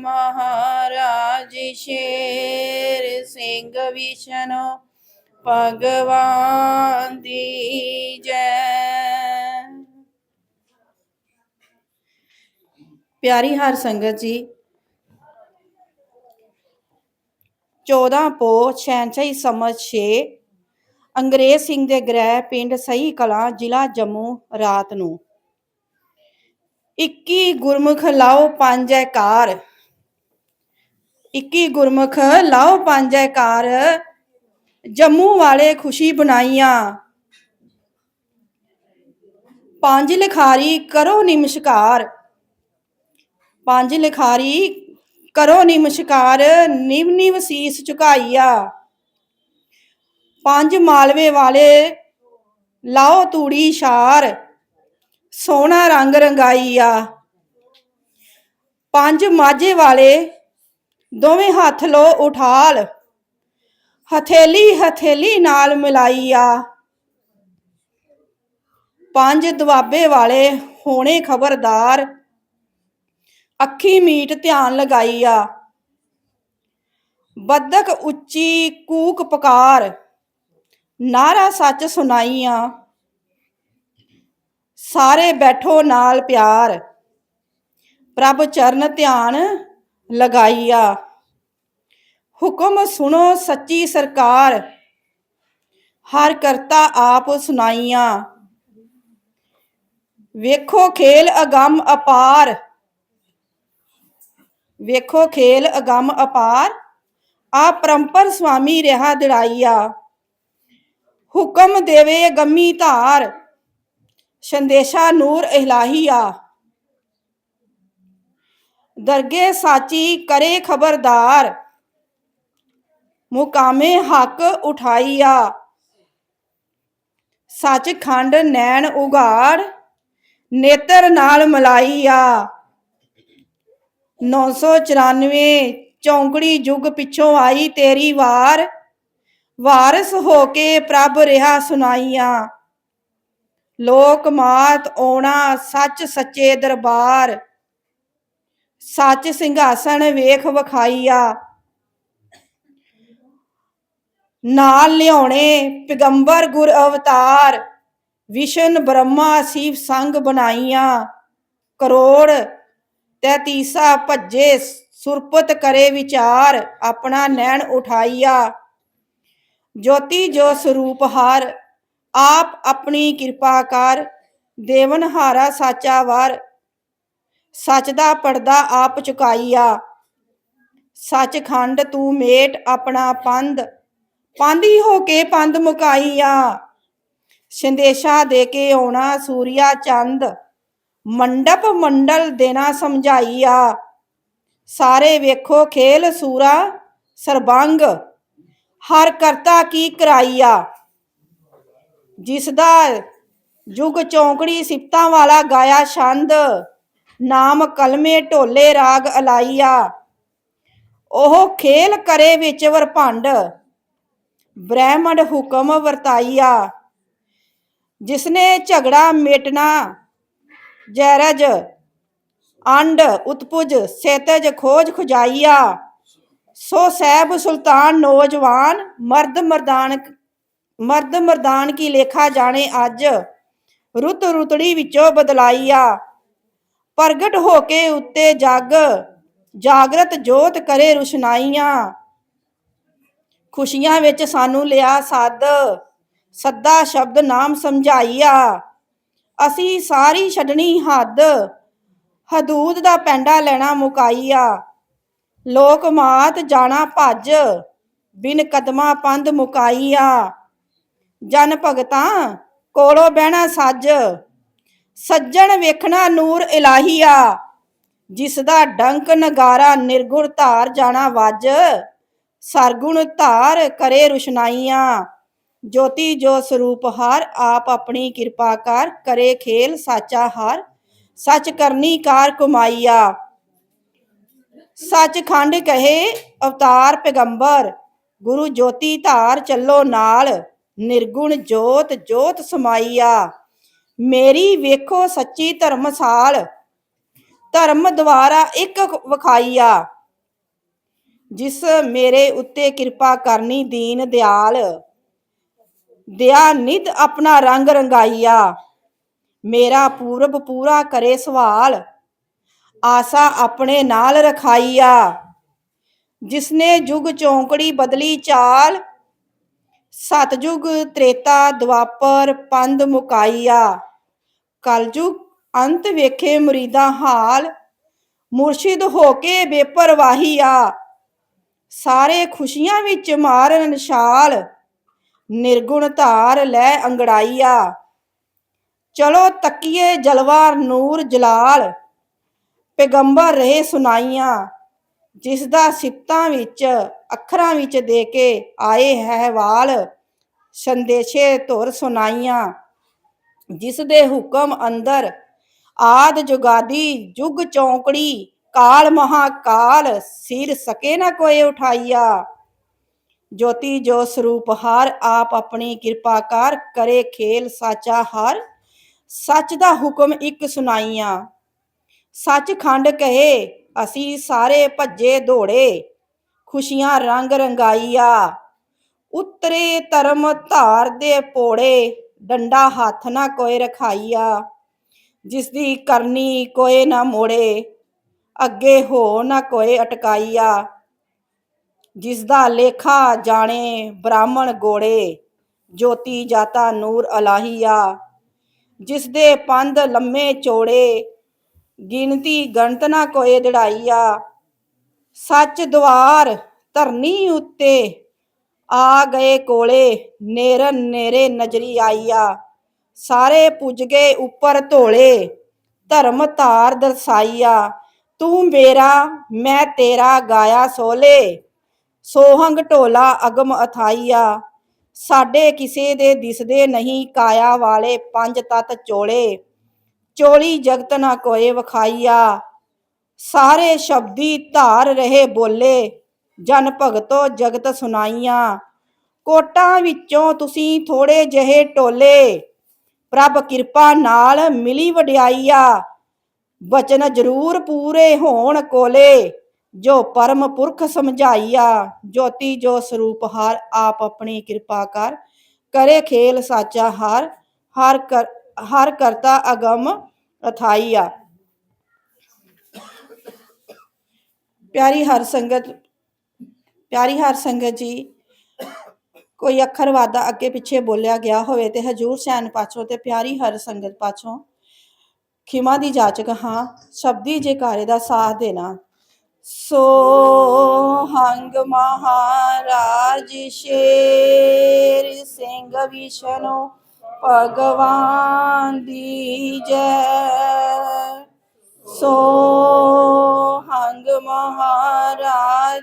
ਮਹਾਰਾਜ ਸ਼ੇਰ ਸਿੰਘ ਵਿਸ਼ਨੂੰ ਭਗਵਾਨ ਦੀ ਜੈ। ਪਿਆਰੀ ਹਰ ਸੰਗਤ ਜੀ 14 ਪੋ ਛੈਂਛਈ ਸਮਝ 6 ਅੰਗਰੇਜ਼ ਸਿੰਘ ਦੇ ਗ੍ਰਹਿ ਪਿੰਡ ਸਹੀ ਕਲਾਂ ਜ਼ਿਲ੍ਹਾ ਜੰਮੂ ਰਾਤ ਨੂੰ। 21 ਗੁਰਮੁਖ ਲਾਓ ਪੰਜ ਪੰਜੈਕਾਰ 21 ਗੁਰਮੁਖ ਲਾਓ ਪੰਜੈਕਾਰ ਜੰਮੂ ਵਾਲੇ ਖੁਸ਼ੀ ਬਣਾਈਆਂ। ਪੰਜ ਲਿਖਾਰੀ ਕਰੋ ਨਿਮਸ਼ਕਾਰ, ਪੰਜ ਲਿਖਾਰੀ ਕਰੋ ਨਿਮਸ਼ਕਾਰ ਨਿਵ ਨਿਵ ਸੀਸ ਝੁਕਾਈਆ। ਪੰਜ ਮਾਲਵੇ ਵਾਲੇ ਲਾਓ ਤੂੜੀ ਸ਼ਾਰ ਸੋਹਣਾ ਰੰਗ ਰੰਗਾਈਆ। ਪੰਜ ਮਾਝੇ ਵਾਲੇ ਦੋਵੇਂ ਹੱਥ ਲੋ ਉਠਾਲ। ਹਥੇਲੀ ਹਥੇਲੀ ਨਾਲ ਮਿਲਾਈਆ। ਪੰਜ ਦੁਆਬੇ ਵਾਲੇ ਹੋਣੇ ਖਬਰਦਾਰ। ਅੱਖੀ ਮੀਟ ਧਿਆਨ ਲਗਾਈ ਆ ਬੱਦਕ ਉੱਚੀ ਕੂਕ ਪਕਾਰ। ਨਾਰਾ ਸੱਚ ਸੁਣਾਈਆ। ਸਾਰੇ ਬੈਠੋ ਨਾਲ ਪਿਆਰ। ਪ੍ਰਭ ਚਰਨ ਧਿਆਨ ਲਗਾਈਆ। ਹੁਕਮ ਸੁਣੋ ਸੱਚੀ ਸਰਕਾਰ। ਹਰ ਕਰਤਾ ਆਪ ਸੁਣਾਈਆਂ। ਵੇਖੋ ਖੇਲ ਅਗੰਮ ਅਪਾਰ। ਵੇਖੋ ਖੇਲ ਅਗੰਮ ਅਪਾਰ। ਆ ਪਰੰਪਰ ਸੁਆਮੀ ਰਹਾ ਦਿੜਾਈਆ। ਹੁਕਮ ਦੇਵੇ ਗੰਮੀ ਧਾਰ। ਸੰਦੇਸ਼ਾ ਨੂਰ ਇਲਾਹੀਆ। ਦਰਗੇ ਸਾਚੀ ਕਰੇ ਖਬਰਦਾਰ। ਮੁਕਾਮੇ ਹੱਕ ਉਠਾਈਆ। ਸੱਚ ਖੰਡ ਨੈਣ ਉਗਾੜ ਨੇਤਰ ਨਾਲ ਮਲਾਈਆ। 994 ਚੌਂਕੜੀ ਯੁੱਗ ਪਿੱਛੋਂ ਆਈ ਤੇਰੀ ਵਾਰ। ਵਾਰਸ ਹੋ ਕੇ ਪ੍ਰਭ ਰਿਹਾ ਸੁਨਾਈਆਂ ਲੋਕ ਮਾਤ ਆਉਣਾ ਸੱਚ ਸੱਚੇ ਦਰਬਾਰ। ਸੱਚ ਸਿੰਘਾਸਣ ਵੇਖ ਵਖਾਈਆ। ਨਾਲ ਲਿਆਉਣੇ ਪੈਗੰਬਰ ਗੁਰ ਅਵਤਾਰ, ਵਿਸ਼ਨ ਬ੍ਰਹਮਾ ਸੀਪ ਸੰਗ ਬਣਾਈਆਂ। ਕਰੋੜ ਤੈਤੀਸਾ ਭੱਜੇ ਸੁਰਪਤ ਕਰੇ ਵਿਚਾਰ, ਆਪਣਾ ਨੈਣ ਉਠਾਈਆ। ਜੋਤੀ ਜੋ ਸਰੂਪ ਹਰ, ਆਪ ਆਪਣੀ ਕਿਰਪਾ ਕਰ ਦੇਵਨ ਹਾਰਾ ਸਾਚਾ ਵਰ। ਸੱਚ ਦਾ ਪਰਦਾ ਆਪ ਚੁਕਾਈਆ। ਸੱਚਖੰਡ ਤੂੰ ਮੇਟ ਆਪਣਾ ਪੰਧ ਪਾਂਦੀ ਹੋ ਕੇ ਪੰਧ ਮੁਕਾਈਆ। ਸੰਦੇਸ਼ਾ ਦੇ ਕੇ ਆਉਣਾ ਸੂਰਿਆ ਚੰਦ, ਮੰਡਪ ਮੰਡਲ ਦੇਣਾ ਸਮਝਾਈਆ। ਸਾਰੇ ਵੇਖੋ ਖੇਲ ਸੂਰਾ ਸਰਬੰਗ, ਹਰ ਕਰਤਾ ਕੀ ਕਰਾਈਆ। ਜਿਸ ਦਾ ਜੁਗ ਚੌਂਕੜੀ ਸਿਫਤਾਂ ਵਾਲਾ ਗਾਇਆ ਛੰਦ ਨਾਮ ਕਲਮੇ ਢੋਲੇ ਰਾਗ ਅਲਾਈਆ। ਉਹ ਖੇਲ ਕਰੇ ਵਿੱਚ ਵਰਭੰਡ, ਬ੍ਰਹਮੰਡ ਹੁਕਮ ਵਰਤਾਈਆ। ਜਿਸਨੇ ਝਗੜਾ ਮੇਟਣਾ, ਜੈਰਜ, ਅੰਡ, ਉਤਪੁਜ, ਸੇਤਜ, ਖੋਜ ਖੁਜਾਈਆ। ਸੋ ਸਹਿਬ ਸੁਲਤਾਨ ਨੌਜਵਾਨ, ਮਰਦ ਮਰਦਾਨ ਮਰਦ ਮਰਦਾਨ ਕੀ ਲੇਖਾ ਜਾਣੇ ਅੱਜ, ਰੁੱਤ ਰੁਤੜੀ ਵਿੱਚੋਂ ਬਦਲਾਈਆ। ਪ੍ਰਗਟ ਹੋ ਕੇ ਉੱਤੇ ਜਗ, ਜਾਗਰਤ ਜੋਤ ਕਰੇ ਰੁਸ਼ਨਾਈਆਂ। ਖੁਸ਼ੀਆਂ ਵਿੱਚ ਸਾਨੂੰ ਲਿਆ ਸੱਦ, ਸੱਦਾ ਸ਼ਬਦ ਨਾਮ ਸਮਝਾਈਆ। ਅਸੀਂ ਸਾਰੀ ਛੱਡਣੀ ਹੱਦ, ਹਦੂਦ ਦਾ ਪੈਂਡਾ ਲੈਣਾ ਮੁਕਾਈਆ। ਲੋਕ ਮਾਤ ਜਾਣਾ ਭੱਜ, ਬਿਨ ਕਦਮਾਂ ਪੰਧ ਮੁਕਾਈਆ। ਜਨ ਭਗਤਾਂ ਕੋਲੋਂ ਬਹਿਣਾ ਸੱਜ ਸੱਜਣ ਵੇਖਣਾ ਨੂਰ ਇਲਾਹੀਆ ਜਿਸ ਦਾ ਡੰਕ ਨਗਾਰਾ ਨਿਰਗੁਣ ਧਾਰ ਜਾਣਾ ਵੱਜ, ਸਰਗੁਣ ਧਾਰ ਕਰੇ ਰੁਸ਼ਨਾਈਆਂ। ਜੋਤੀ ਜੋ ਸਰੂਪ ਹਾਰ, ਆਪ ਆਪਣੀ ਕਿਰਪਾ ਕਰ ਕਰੇ ਖੇਲ, ਸਾਚਾ ਹਾਰ, ਸੱਚ ਕਰਨੀ ਕਾਰ ਕਮਾਈਆ। ਸੱਚ ਖੰਡ ਕਹੇ ਅਵਤਾਰ ਪੈਗੰਬਰ, ਗੁਰੂ ਜੋਤੀ ਧਾਰ ਚੱਲੋ ਨਾਲ, ਨਿਰਗੁਣ ਜੋਤ ਜੋਤ ਸਮਾਈਆ। ਮੇਰੀ ਵੇਖੋ ਸੱਚੀ ਧਰਮਸਾਲ ਧਰਮ ਦੁਆਰਾ ਇੱਕ ਵਿਖਾਈਆ ਜਿਸ ਮੇਰੇ ਉੱਤੇ ਕਿਰਪਾ ਕਰਨੀ ਦੀਨ ਦਿਆਲ। ਦਿਆ ਨਿਤ ਆਪਣਾ ਰੰਗ ਰੰਗਾਈਆ, ਮੇਰਾ ਪੂਰਬ ਪੂਰਾ ਕਰੇ ਸਵਾਲ। ਆਸਾ ਆਪਣੇ ਨਾਲ ਰਖਾਈਆ, ਜਿਸਨੇ ਜੁਗ ਚੌਂਕੜੀ ਬਦਲੀ ਚਾਲ। ਸਤਜੁਗ ਤ੍ਰੇਤਾ ਦੁਆਪਰ ਪੰਦ ਮੁਕਾਈਆ। ਕਲਯੁਗ ਅੰਤ ਵੇਖੇ ਮੁਰੀਦਾ ਹਾਲ, ਮੁਰਸ਼ਿਦ ਹੋ ਕੇ ਬੇਪਰਵਾਹੀ ਆ। ਸਾਰੇ ਖੁਸ਼ੀਆਂ ਵਿੱਚ ਮਾਰਨ ਨਿਸ਼ਾਲ, ਨਿਰਗੁਣ ਧਾਰ ਲੈ ਅੰਗੜਾਈਆ ਚਲੋ ਤੱਕੀਏ ਜਲਵਾ ਨੂਰ ਜਲਾਲ, ਪੈਗੰਬਰ ਰਹੇ ਸੁਨਾਈਆਂ ਜਿਸ ਦਾ ਸਿਫਤਾਂ ਵਿੱਚ, ਅੱਖਰਾਂ ਵਿੱਚ ਦੇ ਕੇ ਆਏ ਹੈ ਵਾਲ ਸੰਦੇਸ਼ੇ ਧੁਰ ਸੁਨਾਈਆਂ। ਜਿਸ ਦੇ ਹੁਕਮ ਅੰਦਰ ਆਦ ਜੁਗਾਦੀ, ਜੁਗ ਚੌਂਕੜੀ, ਕਾਲ ਮਹਾਕਾਲ ਸਿਰ ਸਕੇ ਨਾ ਕੋਈ ਉਠਾਈਆ। ਜੋਤੀ ਜੋ ਸਰੂਪ ਹਾਰ, ਆਪ ਆਪਣੀ ਕਿਰਪਾ ਕਰ ਕਰੇ ਖੇਲ ਸਾਚਾ ਹਾਰ। ਸੱਚ ਦਾ ਹੁਕਮ ਇੱਕ ਸੁਨਾਈਆਂ ਸੱਚ ਖੰਡ ਕਹੇ, ਅਸੀਂ ਸਾਰੇ ਭੱਜੇ ਦੌੜੇ, ਖੁਸ਼ੀਆਂ ਰੰਗ ਰੰਗਾਈਆ। ਉਤਰੇ ਧਰਮ ਧਾਰ ਦੇ ਪੋੜੇ ਡੰਡਾ ਹੱਥ ਨਾ ਕੋਈ ਰਖਾਈਆ ਜਿਸ ਦੀ ਕਰਨੀ ਕੋਏ ਨਾ ਮੋੜੇ, ਅੱਗੇ ਹੋ ਨਾ ਕੋਈ ਅਟਕਾਈਆ। ਜਿਸ ਦਾ ਲੇਖਾ ਜਾਣੇ ਬ੍ਰਾਹਮਣ ਗੋੜੇ, ਜੋਤੀ ਜਾਤਾ ਨੂਰ ਅਲਾਹੀਆ। ਜਿਸ ਦੇ ਪੰਧ ਲੰਮੇ ਚੋੜੇ, ਗਿਣਤੀ ਗਣਤ ਨਾ ਕੋਏ ਦੜਾਈਆ। ਸੱਚ ਦਵਾਰ ਧਰਨੀ ਉੱਤੇ ਆ ਗਏ ਕੋਲੇ, ਨੇਰਨ ਨੇਰੇ ਨਜ਼ਰੀ ਆਈਆ। ਸਾਰੇ ਪੁੱਜ ਗਏ ਉੱਪਰ ਧੋਲੇ, ਧਰਮ ਧਾਰ ਦਰਸਾਈਆ। ਤੂੰ ਮੇਰਾ, ਮੈਂ ਤੇਰਾ ਗਾਇਆ ਸੋਲੇ। ਸੋਹੰਗ ਢੋਲਾ ਅਗਮ ਅਥਾਈਆ। ਸਾਡੇ ਕਿਸੇ ਦੇ ਦਿਸਦੇ ਨਹੀਂ ਕਾਇਆ ਵਾਲੇ ਪੰਜ ਤਤ ਚੋਲੇ। ਚੋਲੀ ਜਗਤ ਨਾ ਕੋਏ ਵਖਾਈਆ। ਸਾਰੇ ਸ਼ਬਦੀ ਧਾਰ ਰਹੇ ਬੋਲੇ। ਜਨ ਭਗਤੋ ਜਗਤ ਸੁਨਾਈਆਂ। ਕੋਟਾਂ ਵਿੱਚੋਂ ਤੁਸੀਂ ਥੋੜੇ ਜਿਹੇ ਟੋਲੇ। ਪ੍ਰਭ ਕਿਰਪਾ ਨਾਲ ਮਿਲੀ ਵਡਿਆਈਆ। ਬਚਨ ਜ਼ਰੂਰ ਪੂਰੇ ਹੋਣ ਕੋਲੇ। ਜੋ ਪਰਮ ਪੁਰਖ ਸਮਝਾਈਆ। ਜੋਤੀ ਜੋ ਸਰੂਪ ਹਾਰ, ਆਪ ਆਪਣੀ ਕਿਰਪਾ ਕਰ। ਕਰੇ ਖੇਲ ਸਾਚਾ ਹਾਰ। ਹਰ ਕਰ, ਹਰ ਕਰਤਾ ਅਗਮ ਅਥਾਈਆ। ਪਿਆਰੀ ਹਰ ਸੰਗਤ ਪਿਆਰੀ ਹਰ ਸੰਗਤ ਜੀ, ਕੋਈ ਅੱਖਰ ਵਾਦਾ ਅੱਗੇ ਪਿੱਛੇ ਬੋਲਿਆ ਗਿਆ ਹੋਵੇ ਤੇ ਹਜੂਰ ਸੈਨ ਪਾਛੋਂ ਤੇ ਪਿਆਰੀ ਹਰ ਸੰਗਤ ਪਾਛੋਂ ਖਿਮਾ ਦੀ ਜਾਚਕ ਹਾਂ ਸ਼ਬਦੀ ਜੇਕਾਰੇ ਦਾ ਸਾਥ ਦੇਣਾ। ਸੋ ਹੰਗ ਮਹਾਰਾਜ ਸ਼ੇਰ ਸਿੰਘ ਵਿਸ਼ਨੂੰ ਭਗਵਾਨ ਦੀ ਜੈ। ਸੋ ਹੰਗ ਮਹਾਰਾਜ